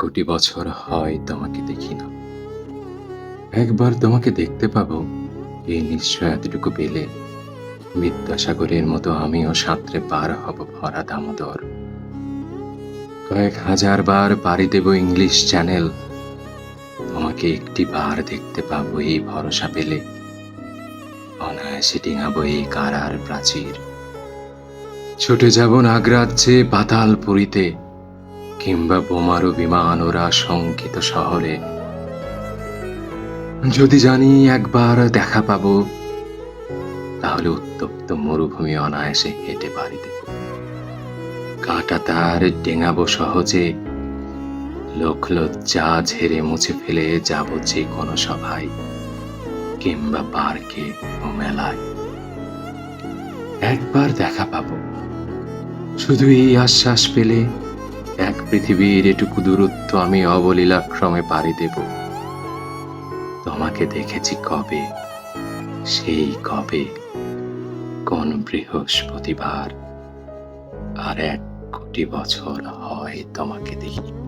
কোটি বছর হয় তোমাকে দেখি না। একবার তোমাকে দেখতে পাবো, এই নিশ্চয় এতটুকু পেলে বিদ্যাসাগরের মতো আমিও সাঁতরে পার হব ভরা দামোদর। কয়েক হাজার বার পাড়ি দেব ইংলিশ চ্যানেল, তোমাকে একটি বার দেখতে পাবো এই ভরসা পেলে। অনায়াসে ডিঙাবো এই কারার প্রাচীর। ছুটে যাব নাগরাজ্যে পাতাল পুরীতে কিংবা বোমারু বিমান ওরা শঙ্কিত শহরে। যদি জানি একবার দেখা পাবো, তাহলে উত্তপ্ত মরুভূমি অনায়াসে হেঁটে দেব কাঁটা তার ডেঙাবো সহজে, লোক লজ্জা ঝেড়ে মুছে ফেলে যাব যে কোনো সভায় কিংবা পার্কে ও মেলায়। একবার দেখা পাবো। শুধু এই আশ্বাস পেলে পৃথিবীর এটুকু দূরত্ব আমি অবলীলাক্রমে পাড়ি দেব। তোমাকে দেখেছি কবে? সেই কবে? কোন বৃহস্পতিবার? আর এক কোটি বছর হয় তোমাকে দেখি।